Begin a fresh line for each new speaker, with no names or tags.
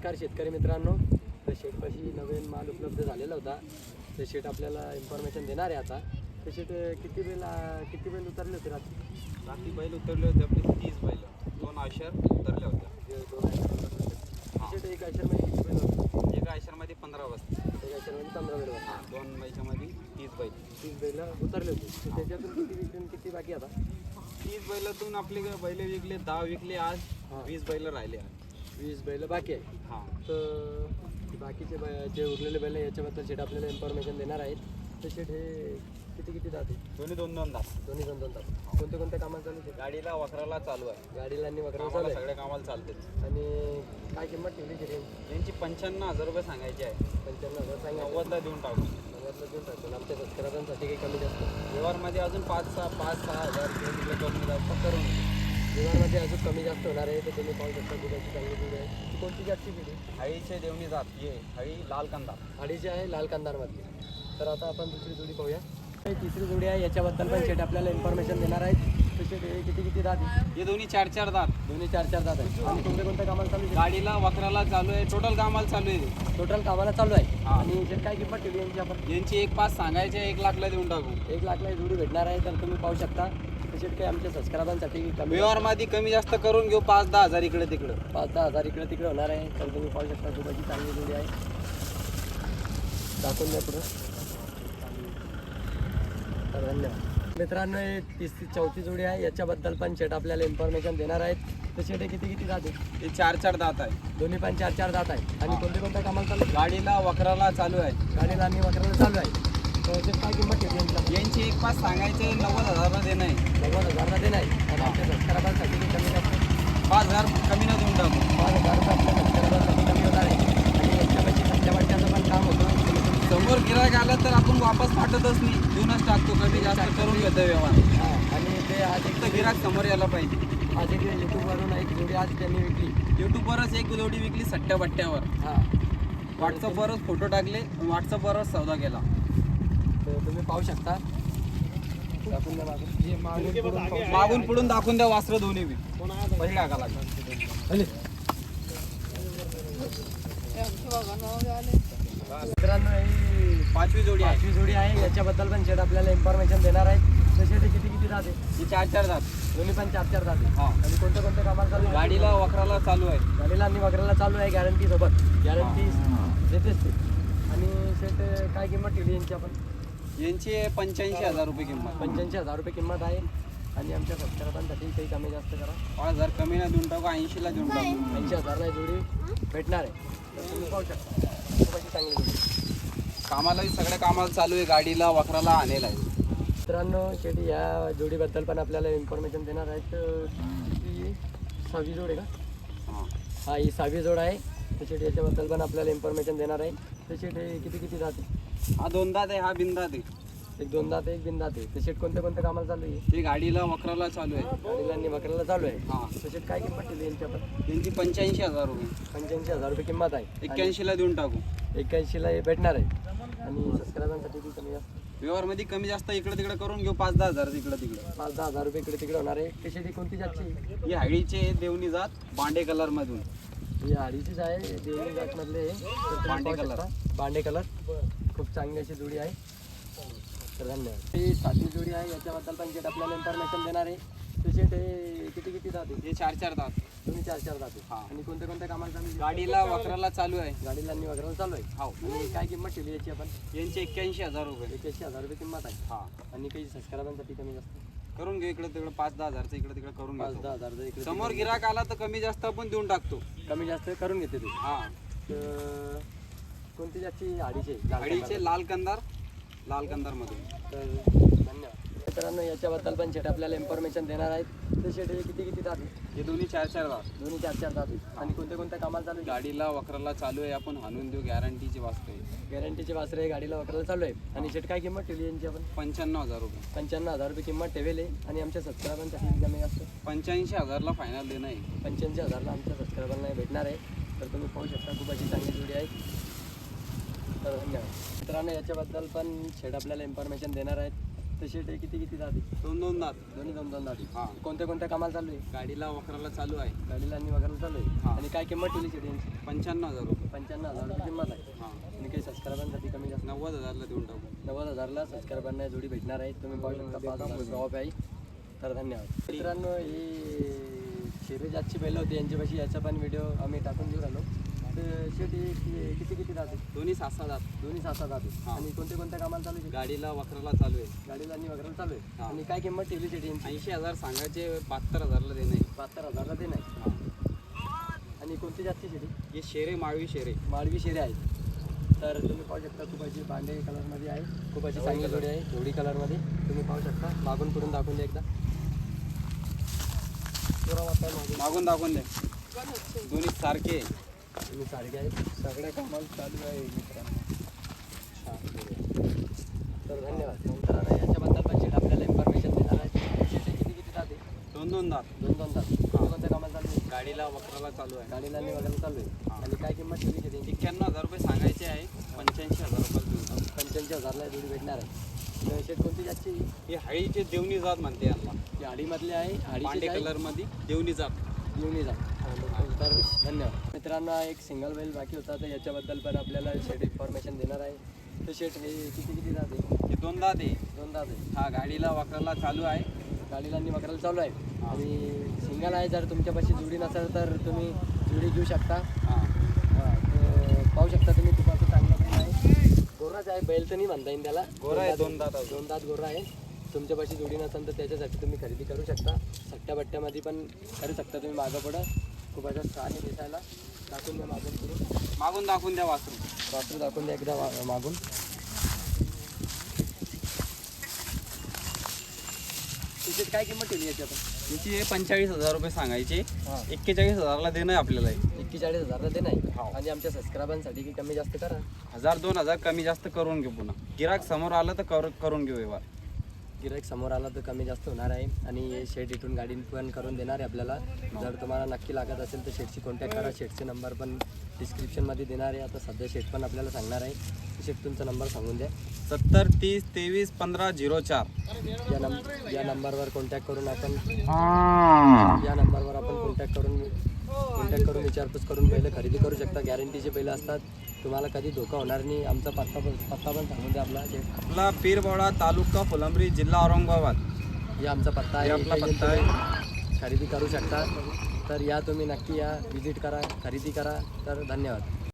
नमस्कार शेतकरी मित्रांनो. तर शेटपाशी नवीन माल उपलब्ध झालेला होता तर शेट आपल्याला इन्फॉर्मेशन देणार आहे आता. तर शेट किती बैल किती बैल उतरले होते रात्री?
रात्री बैल उतरले होते आपले तीस बैल. दोन आयशर उतरल्या होत्या.
दोन आयशर शेट एक आयशरमध्ये किती बैल होते?
एका आयशरमध्ये पंधरा वाजता
एक आयशरमध्ये पंधरा बैल होते.
हा दोन बैच्यामध्ये तीस बैल.
तीस बैल उतरले होते. तर त्याच्यातून किती आणि किती बाकी आता?
तीस बैलातून आपले बैल विकले दहा विकले आज. वीस बैल राहिले आज.
वीस बैल बाकी आहे
हां.
तर बाकीचे बै- जे उरलेले बैल आहे याच्याबद्दल शेट आपल्याला इन्फॉर्मेशन देणार आहेत. तर शेट हे किती किती जाते
दोन्ही दोन दोन दहा
दोन्ही दोन दोन तास कोणत्या कोणत्या कामाला चालू आहे
गाडीला वखराला चालू आहे.
गाडीला आणि वगैरे चालू आहे?
सगळ्या कामाला चालते.
आणि काय किंमत ठेवली रेंज
यांची? पंच्याण्णव हजार रुपये सांगायचे आहे.
पंच्याण्णव हजार सांगा.
नव्वदला देऊन टाकू.
नव्वदला देऊन आमच्या सबस्क्रायबांसाठी काही कमी जास्त?
व्यवहारमध्ये अजून पाच सहा पाच सहा हजार किलो तिकडे कमी जास्त करून.
विमानमध्ये अजून कमी जास्त होणार आहे तर तुम्ही पाहू शकता दुधाची चांगली दूध आहे. कोणती जास्ती पिढी?
हळीचे देवणी जात ये हळी लाल कांदा
अडीचशे आहे लाल कांदारमधली. तर आता आपण दुसरी जोडी पाहूया. तिसरी जोडी आहे याच्याबद्दल पण शेट आपल्याला इन्फॉर्मेशन देणार आहेत. हे किती किती दात आहे?
हे दोन्ही चार चार दात
दोन्ही चार चार दात आहे आणि कोणत्या कोणत्या कामाला चालू आहे
गाडीला वखराला चालू आहे टोटल कामाला चालू आहे.
टोटल कामाला चालू आहे.
हा.
आणि शेट काय किंमत ठेवली यांची आपण?
यांची एक पाच सांगायचे एक लाखला देऊन टाकू.
एक लाखला ही जोडी भेटणार आहे तर तुम्ही पाहू शकता. तसेच काही आमच्या सबस्क्रायबांसाठी कमी
व्यवहारमध्ये कमी जास्त करून घेऊ पाच दहा हजार इकडे तिकडं.
पाच दहा हजार इकडे तिकडे होणार आहे. तर तुम्ही पाहू शकता दुधाची चांगली जोडी आहे. दाखवून द्या पुढं. तर धन्यवाद. मित्रांनो हे तीस ती चौथी जोडी आहे. याच्याबद्दल पण शेट आपल्याला इन्फॉर्मेशन देणार आहेत. तर शेट किती किती जाते
हे चार चार दात आहे.
दोन्ही पण चार चार जात आहे आणि कोणत्या कोणत्या कामाला चालू आहे?
गाडीला वखराला चालू आहे.
गाडीला आणि वगैरे चालू आहे. तर ते काय किंमत ठेवली यांची
यांची एक पाच सांगायचे नव्वद हजारला देणं आहे
नव्वद हजारला ते नाही. आणि आमच्या कमी जास्त
पाच हजार कमी न देऊन टाकू.
पाच हजार रुपये आपल्या कमी होणार आहे. आणि याच्यापाशी वाटण्याचं पण काम होतं.
समोर गिरायक आलं तर आपण वापस पाठवतच नाही. देऊनच टाकतो कमी जास्त करून घेतो व्यवहार.
हा, आणि ते आज एक
फक्त गिराक समोर यायला पाहिजे.
आज एक युट्यूबवरून एक जोडी आज त्यांनी विकली.
युट्यूबवरच एक जोडी विकली सट्ट्या बट्ट्यावर.
हा.
व्हॉट्सअपवरच फोटो टाकले व्हॉट्सअपवरच सौदा केला.
तर तुम्ही पाहू शकता. दाखवून द्या मागून. मागून पुढून
दाखवून द्या वास्त्र दोन्ही बी. पहिले टाका लागेल.
मित्रांनो ही
पाचवी जोडी आहे.
पाचवी जोडी आहे. याच्याबद्दल पण शेट आपल्याला इन्फॉर्मेशन देणार आहे तसे ते किती किती राहते?
ही चार चार दात
दोन्ही पण चार चार राहते.
हा.
आणि कोणत्या कोणत्या कामाला चालू आहे?
गाडीला वखराला चालू आहे.
गाडीला आणि वगैरेला चालू आहे गॅरंटी सोबत. गॅरंटी देतेच ते. आणि शेट काय किंमत ठेवली यांची आपण?
यांची पंच्याऐंशी हजार रुपये किंमत.
पंच्याऐंशी हजार रुपये किंमत आहे. आणि आमच्या सबस्क्रायबांसाठी काही कमी जास्त करा.
पाच हजार कमी ना देऊन टाकू ऐंशीला देऊन टाकू.
ऐंशी हजारला ही जोडी भेटणार आहे. तर तुम्ही पाहू शकता. खूप अशी चांगली जोडी
कामाला सगळ्या कामाला चालू आहे गाडीला वखराला आणेल आहे.
मित्रांनो शेटी या जोडीबद्दल पण आपल्याला इन्फॉर्मेशन देणार आहेत. ही सहावी जोड आहे का?
हा.
हा ही सहावी जोड आहे. तर शेट याच्याबद्दल पण आपल्याला इन्फॉर्मेशन देणार आहे. तर हे किती किती जाते
हा दोन दात आहे हा बिंदात आहे
एक दोन दात एक बिन दात आहे तर शेट कोणत्या कोणत्या कामाला चालू आहे?
ते गाडीला वखराला चालू आहे.
गाडीला आणि वगैरेला चालू आहे?
हा.
शेट काय किंमत ठेवली यांची आपण
यांची पंच्याऐंशी हजार रुपये.
पंच्याऐंशी हजार रुपये किंमत आहे.
एक्क्याऐंशीला देऊन टाकू.
एक्क्याऐंशीला हे भेटणार आहे. आणि सबस्क्रायबांसाठी ती कमी जास्त.
व्यवहारमध्ये कमी जास्त इकडे तिकडे करून घेऊ पाच दहा हजार इकडे तिकडे.
पाच दहा हजार रुपये इकडे तिकडे होणार आहे. कशी ती कोणती जातची?
ही हळीचे देवणी जात बांडे कलर मधून.
ही अडीचीच आहे देवणी जातमधले. आहे. तर तुम्ही
बांडे
पाहू
कलर.
शकता. बांडे कलर खूप चांगली अशी जोडी आहे. तर धन्यवाद. ही सातवी जोडी आहे याच्याबद्दल पण शेट आपल्याला इन्फॉर्मेशन देणार आहे. ते शेट हे किती किती जाते?
हे चार चार दात
तुम्ही चार चार जाते.
हा.
आणि कोणत्या कोणत्या कामाला चालू?
गाडीला वखराला चालू आहे.
गाडीला आणि वगैरे चालू आहे?
हो.
आणि काय किंमत ठेवली याची आपण?
यांचे एक्क्याऐंशी हजार रुपये.
एक्याऐंशी हजार रुपये किंमत आहे.
हा.
आणि काही सबस्क्रायबांसाठी कमी जास्त?
करून घेऊ इकडे तिकडे पाच दहा हजारचं इकडे तिकडे करून
पाच
घेतो.
दहा हजार जर इकडे
समोर गिराक आला तर कमी जास्त आपण देऊन टाकतो.
कमी जास्त करून घेते तू
हा.
तर कोणती जातची? अडीचशे लाल
अडीचशे लाल कंदार लाल कंदार मधून
तर धन्यवाद. मित्रांनो याच्याबद्दल पण शेट आपल्याला इन्फॉर्मेशन देणार आहेत. ते शेट हे किती किती जाते
हे दोन्ही चार चार दात
दोन्ही चार चार जाते आणि कोणत्या कोणत्या कामाला चालू आहे
गाडीला वखराला चालू आहे. आपण हाणून देऊ. गॅरंटीची वाचतोय
गॅरंटीचे वासरे गाडीला वगैरे चालू आहे. आणि शेट काय किंमत ठेवली यांची आपण?
पंच्याण्णव हजार रुपये.
पंच्याण्णव हजार रुपये किंमत ठेवेल आहे. आणि आमच्या सबस्क्रायबांसाठी कमी असतो
पंच्याऐंशी हजारला फायनल देणं आहे.
पंच्याऐंशी हजारला आमच्या सबस्क्रायबांना भेटणार आहे. तर तुम्ही पाहू शकता खूप अशी चांगली जोडी आहे. तर धन्यवाद मित्रांनो याच्याबद्दल पण शेड आपल्याला इन्फॉर्मेशन देणार आहेत. तर शेट हे किती किती जाते?
दोन दोन दात
दोन्ही दोन दोन जाते.
हा.
कोणत्या कोणत्या कामाला चालू आहे?
गाडीला वखराला चालू आहे.
गाडीला आणि वगैरे चालू आहे. आणि काय किंमत ठेवली शेट यांची?
पंच्याण्णव हजार रुपये.
पंच्याण्णव हजार रुपये किंमत आहे.
हां.
आणि काही सबस्क्रायबांसाठी कमी जास्त?
नव्वद हजारला देऊन टाकू.
नव्वद हजारला सबस्क्रायबांना जोडी भेटणार आहे. तुम्ही पाहू शकता पाच हजार ड्रॉप आहे. तर धन्यवाद. मित्रांनो ही शिरे जातची बैल होती. यांच्यापाशी याचा पण व्हिडिओ आम्ही टाकून देऊ राहिलो. कि- किती किती जाते?
दोन्ही सहा सहा दात
दोन्ही सात जाते.
हा.
आणि कोणत्या कोणत्या कामाला चालू आहे?
गाडीला वखराला चालू आहे.
गाडीला आणि वगैरे चालू आहे?
हा.
आणि काय किंमत ठेवली शेट यांची?
ऐंशी हजार सांगायचे बहात्तर हजारला देणे
बहात्तर हजारला ते नाही
हां.
आणि कोणती जातची शेती
हे शेरे माळवी शेरे.
माळवी शेरे आहेत. तर तुम्ही पाहू शकता खूप अशी बांडे कलरमध्ये आहे. खूप अशी चांगली जोडी आहे जोडी कलरमध्ये. तुम्ही पाहू शकता. मागून पुढून दाखवून द्या एकदा. मागून
दाखवून दे दोन्ही सारखे. आहे.
तुम्ही सारखे आहेत सगळ्या कामाला चालू आहे मित्रांनो. तर धन्यवाद. तर आता याच्याबद्दल पण आपल्याला इन्फॉर्मेशन देणार आहे. शेती किती किती जाते?
दोन दोन दात
दोन दोन तास कोणत्या कामाला चालू आहे?
गाडीला वखराला चालू आहे.
गाडीला आणि वगैरे चालू आहे. आणि काय किंमत ठेवली शेती
एक्क्याण्णव हजार रुपये सांगायचे आहे. पंच्याऐंशी हजार रुपये
पंच्याऐंशी हजारला जोडी भेटणार आहे. शेट कोणती जातची?
हे हळीचे देवणी जात म्हणते यांना
ती आडीमधली आहे.
पांडे
आडीची
कलरमध्ये देवणी जात.
येऊन जा तर धन्यवाद. मित्रांनो एक सिंगल बैल बाकी होता तर याच्याबद्दल पण आपल्याला शेट इन्फॉर्मेशन देणार आहे. तर शेट हे किती किती जाते
हे दोन दात आहे.
दोन दात आहे.
हा गाडीला वखराला चालू आहे.
गाडीला आणि वगैरे चालू आहे. आणि सिंगल आहे जर तुमच्यापाशी जोडी नसेल तर तुम्ही जोडी घेऊ शकता.
हां.
पाहू शकता तुम्ही असं चांगला बैल आहे. गोराच आहे बैल तर नाही म्हणता येईल त्याला.
गोरा आहे दोन दात
दोन दात गोरा आहे. तुमच्यापाशी जोडी नसेल तर त्याच्यासाठी तुम्ही खरेदी करू शकता. सट्ट्या बट्ट्यामध्ये पण करू शकता तुम्ही मागं पुढं. खूप अशा छान आहे दिसायला दाखवून द्या मागून
मागून दाखवून द्या वासरू.
वासरू दाखवून द्या एकदा वा- मागून. तिकीट काय किंमत ठेवली याची आपण
याची हे पंचेचाळीस हजार रुपये सांगायचे.
हां.
एक्केचाळीस हजारला देणं आहे आपल्याला. हे.
एक्केचाळीस हजारला ते नाही
हो.
आणि आमच्या सबस्क्रायबांसाठी की कमी जास्त करा.
हजार दोन हजार कमी जास्त करून घेऊ पुन्हा. गिराक समोर आलं तर कर करून घेऊ व्यवहार.
गिराईक समोर आला तर कमी जास्त होणार आहे. आणि हे शेट इथून गाडी पण करून देणार आहे आपल्याला. जर तुम्हाला नक्की लागत असेल तर शेटशी कॉन्टॅक्ट करा. शेटचे नंबर पण डिस्क्रिप्शनमध्ये देणार आहे. आता सध्या शेट पण आपल्याला सांगणार आहे. शेट तुमचा नंबर सांगून द्या.
सत्तर तीस तेवीस पंधरा झिरो चार.
या नंबर या नंबरवर कॉन्टॅक्ट करून आपण या नंबरवर आपण कॉन्टॅक्ट करून कॉन्टॅक्ट करून विचारपूस करून पहिले खरेदी करू शकता. गॅरंटीचे पहिले असतात. तुम्हाला कधी धोका होणार नाही. आमचा पत्ता पण पत्ता पण सांगून द्या आपला. शेट
आपला पीरबोडा तालुका फुलंब्री जिल्हा औरंगाबाद.
हे आमचा पत्ता आहे.
आपला
इथे येऊन
पत्ता आहे.
तुम्ही खरेदी करू शकता. तर या तुम्ही नक्की या. विजिट करा. खरेदी करा. तर धन्यवाद.